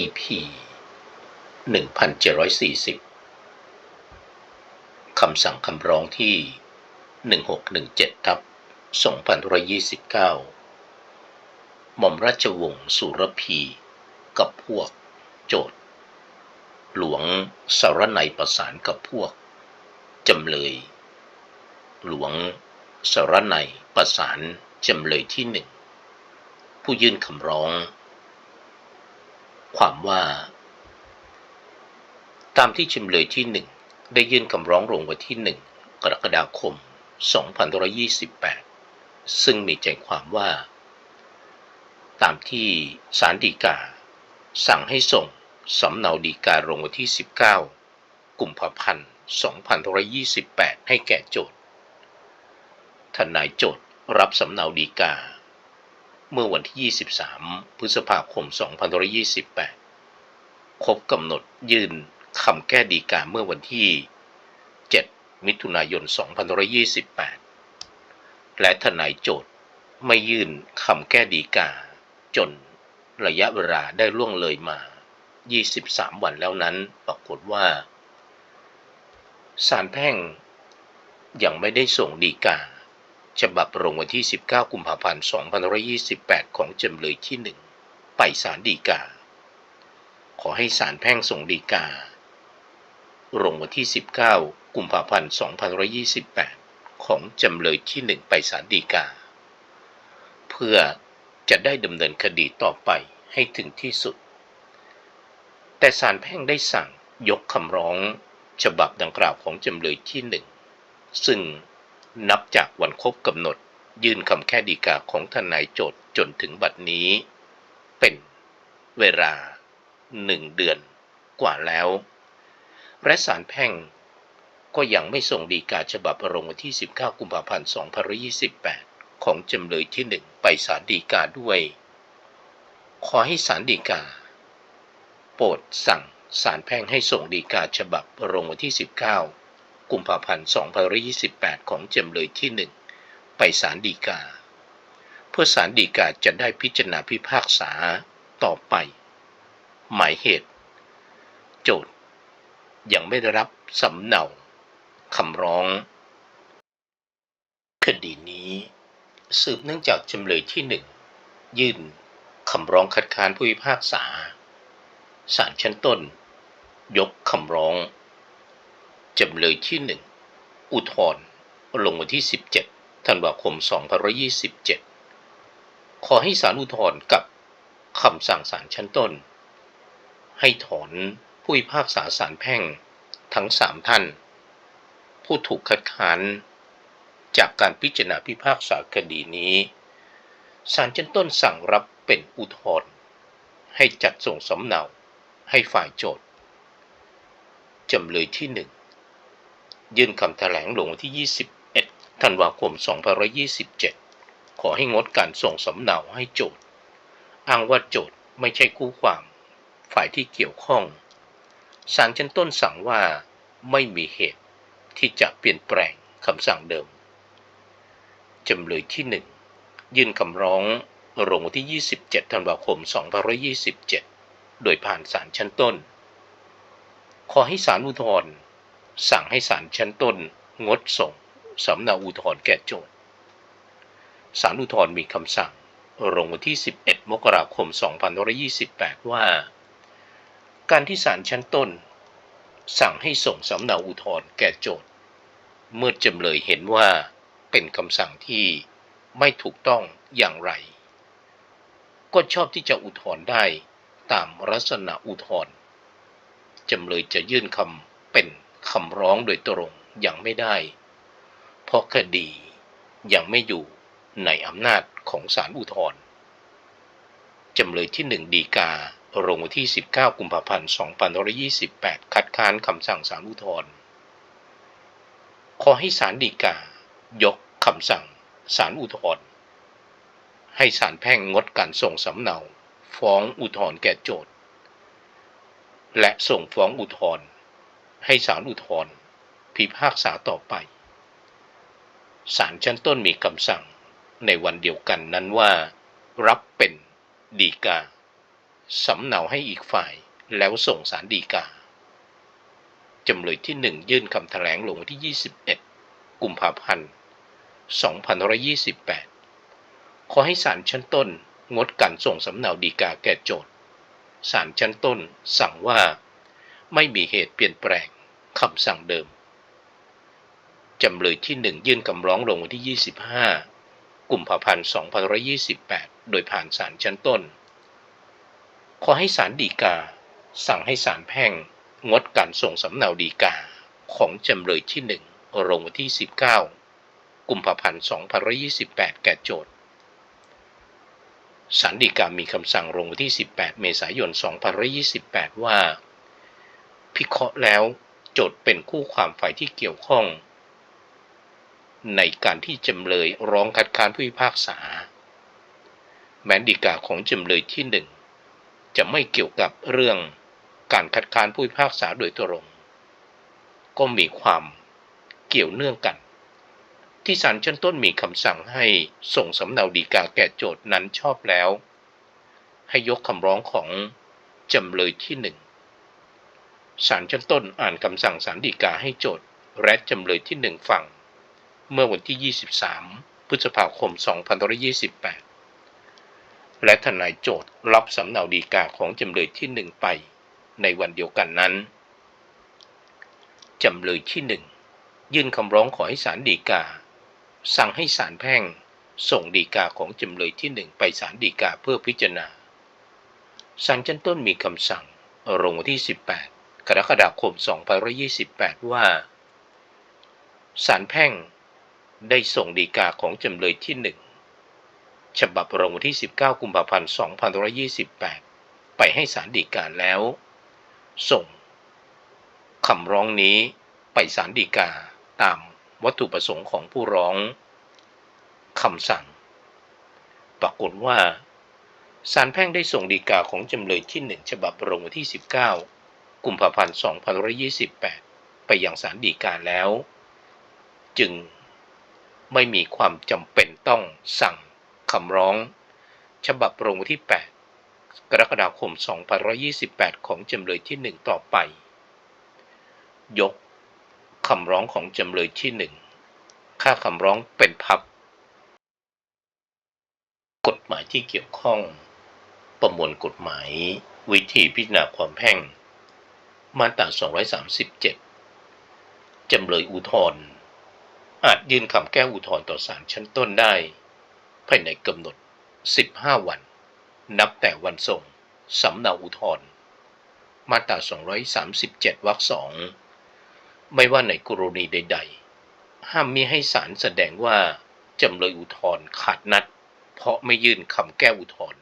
EP 1740 คำสั่งคำร้องที่ 1617ทับ2129 หม่อมราชวงศ์สุรพีกับพวกโจทย์หลวงสารนัยประสานกับพวก จำเลย หลวงสารนัยประสานจำเลยที่หนึ่งผู้ยื่นคำร้อง ความว่า ตามที่จำเลยที่หนึ่งได้ยื่นคำร้องลงวันที่หนึ่งกรกฎาคม 2528 ซึ่งมีใจความว่า ตามที่ศาลฎีกา สั่งให้ส่งสำเนาฎีกาลงวันที่ 19 กุมภาพันธ์ 2528 ให้แก่โจทย์ทนายโจทย์รับสำเนาฎีกา เมื่อวันที่ 23 พฤษภาคม 2528 ครบกำหนดยื่นคำแก้ฎีกาเมื่อวันที่ 7 มิถุนายน 2528 และทนายโจทย์ไม่ยื่นคำแก้ฎีกา จนระยะเวลาได้ล่วงเลยมา 23 วันแล้วนั้นปรากฏว่าศาลแพ่งยังไม่ได้ส่งฎีกา ฉบับลงวันที่ 19 กุมภาพันธ์ 2528 ของจำเลยที่ 1 ไปศาลฎีกา ขอให้ศาลแพ่งส่งฎีกา ลงวันที่ 19 กุมภาพันธ์ 2528 ของจำเลยที่ 1 ไปศาลฎีกา เพื่อจะได้ดำเนินคดีต่อไปให้ถึงที่สุด แต่ศาลแพ่งได้สั่งยกคำร้องฉบับดังกล่าวของจำเลยที่1ซึ่ง นับจากวันครบกำหนดยื่นคำแค่ฎีกาของทนายโจทย์จนถึงบัดนี้ เป็นเวลาหนึ่งเดือนกว่าแล้ว และศาลแพ่งก็ยังไม่ส่งฎีกาฉบับลงวันที่ 19 กุมภาพันธ์ 2528 ของจำเลยที่1ไปศาลฎีกาด้วย ขอให้ศาลฎีกา โปรดสั่งศาลแพ่งให้ส่งฎีกาฉบับลงวันที่ 19 กุมภาพันธ์ 2528 ของจำเลยที่ 1 ไปศาลฎีกา เพื่อศาลฎีกาจะได้พิจารณาพิพากษาต่อไป หมายเหตุ โจทย์ ยังไม่ได้รับสำเนาคำร้อง คดีนี้สืบเนื่องจากจำเลยที่หนึ่งยื่นคำร้องคัดค้านผู้พิพากษาศาลชั้นต้น ยกคำร้อง จำเลยที่หนึ่งอุทธรณ์ลงวันที่ 17 ธันวาคม 2527 ขอให้ศาลอุทธรณ์กับคำสั่งศาลชั้นต้น ให้ถอนผู้พิพากษาศาลแพ่งทั้งสามท่าน ผู้ถูกคัดค้านจากการพิจารณาพิพากษาคดีนี้ศาลชั้นต้นสั่งรับเป็นอุทธรณ์ให้จัดส่งสำเนาให้ฝ่ายโจทย์จำเลยที่หนึ่ง ยื่นคำแถลงลงวันที่ 21 ธันวาคม 2527 ขอให้งดการส่งสำเนาให้โจทย์ อ้างว่าโจทย์ไม่ใช่คู่ความฝ่ายที่เกี่ยวข้องศาลชั้นต้นสั่งว่าไม่มีเหตุที่จะเปลี่ยนแปลงคำสั่งเดิม จำเลยที่หนึ่งยื่นคำร้องลงวันที่ 27 ธันวาคม 2527 โดยผ่านศาลชั้นต้น ขอให้ศาลอุทธรณ์ สั่งให้ศาลชั้นต้นงดส่งสำเนาอุทธรณ์แก่โจทย์ศาลอุทธรณ์มีคำสั่งลงวันที่ 11 มกราคม 2528 ว่า การที่ศาลชั้นต้น สั่งให้ส่งสำเนาอุทธรณ์แก่โจทย์เมื่อจำเลยเห็นว่าเป็นคำสั่งที่ไม่ถูกต้องอย่างไร ก็ชอบที่จะอุทธรณ์ได้ตามลักษณะอุทธรณ์จำเลยจะยื่นคำเป็น คำร้องโดยตรงยังไม่ได้ เพราะคดียังไม่อยู่ในอำนาจของศาลอุทธรณ์จำเลยที่หนึ่งดีกาลงวันที่ 19 กุมภาพันธ์ 2528 คัดค้านคำสั่งศาลอุทธรณ์ขอให้ศาลฎีกายกคำสั่งศาลอุทธรณ์ให้ศาลแพ่งงดการส่งสำเนา ฟ้องอุทธรณ์แก่โจทย์ และส่งฟ้องอุทธรณ์ ให้ศาลอุทธรณ์พิพากษาต่อไป ศาลชั้นต้นมีคำสั่งในวันเดียวกันนั้นว่า รับเป็นดีกาสำเนาให้อีกฝ่ายแล้วส่งสารดีกา จำเลยที่หนึ่งยื่นคำแถลงลงวันที่ 21 กุมภาพันธ์2528 ขอให้ศาลชั้นต้นงดการส่งสำเนาดีกาแก่โจทย์ศาลชั้นต้นสั่งว่า ไม่มีเหตุเปลี่ยนแปลงคำสั่งเดิม จำเลยที่หนึ่งยื่นคำร้องลงวันที่ 25 กุมภาพันธ์ 2528 โดยผ่านศาลชั้นต้น ขอให้ศาลฎีกา สั่งให้ศาลแพ่ง งดการส่งสำเนาฎีกาของจำเลยที่หนึ่งลงวันที่ 19 กุมภาพันธ์ 2528 แก่โจทย์ศาลฎีกามีคำสั่งลงวันที่ 18 เมษายน 2528 ว่า พิเคราะห์แล้ว โจทย์เป็นคู่ความฝ่ายที่เกี่ยวข้อง ในการที่จำเลยร้องคัดค้านผู้พิพากษา แม้ฎีกาของจำเลยที่หนึ่งจะไม่เกี่ยวกับเรื่องการคัดค้านผู้พิพากษาโดยตรง ก็มีความเกี่ยวเนื่องกัน ที่ศาลชั้นต้นมีคำสั่งให้ส่งสำเนาฎีกาแก่โจทย์นั้นชอบแล้ว ให้ยกคำร้องของจำเลยที่หนึ่ง ศาลชั้นต้นอ่านคำสั่งศาลฎีกาให้โจทย์และจำเลยที่หนึ่งฟัง เมื่อวันที่ 23 พฤษภาคม 2528 และทนายโจทย์รับสำเนาฎีกาของจำเลยที่หนึ่งไป ในวันเดียวกันนั้น จำเลยที่หนึ่งยื่นคำร้องขอให้ศาลฎีกา สั่งให้ศาลแพ่ง ส่งฎีกาของจำเลยที่หนึ่งไปศาลฎีกาเพื่อพิจารณาศาลชั้นต้นมีคำสั่งลงวันที่ 18 กรกฎาคม 2528 ว่าศาลแพ่งได้ส่งฎีกาของจำเลยที่หนึ่งฉบับลงวันที่ 19 กุมภาพันธ์ 2528 ไปให้ศาลฎีกาแล้ว ส่งคำร้องนี้ไปศาลฎีกาตามวัตถุประสงค์ของผู้ร้องคำสั่ง ปรากฏว่าศาลแพ่งได้ส่งฎีกาของจำเลยที่หนึ่งฉบับลงวันที่ 19 กุมภาพันธ์2528 ไปยังศาลฎีกาแล้ว จึงไม่มีความจำเป็นต้องสั่งคำร้อง ฉบับลงวันที่ 8 กรกฎาคม 2528 ของจำเลยที่ 1 ต่อไป ยกคำร้องของจำเลยที่ 1 ค่าคำร้องเป็นพับ กฎหมายที่เกี่ยวข้อง ประมวลกฎหมาย วิธีพิจารณาความแพ่ง มาตรา237 จำเลยอุทธรณ์อาจยื่นคำแก้อุทธรณ์ต่อศาลชั้นต้นได้ ภายในกำหนด 15 วัน นับแต่วันส่งสำเนาอุทธรณ์มาตรา 237 วรรคสองไม่ว่าในกรณีใด ๆ ห้ามมิให้ศาลแสดงว่า จำเลยอุทธรณ์ขาดนัด เพราะไม่ยื่นคำแก้อุทธรณ์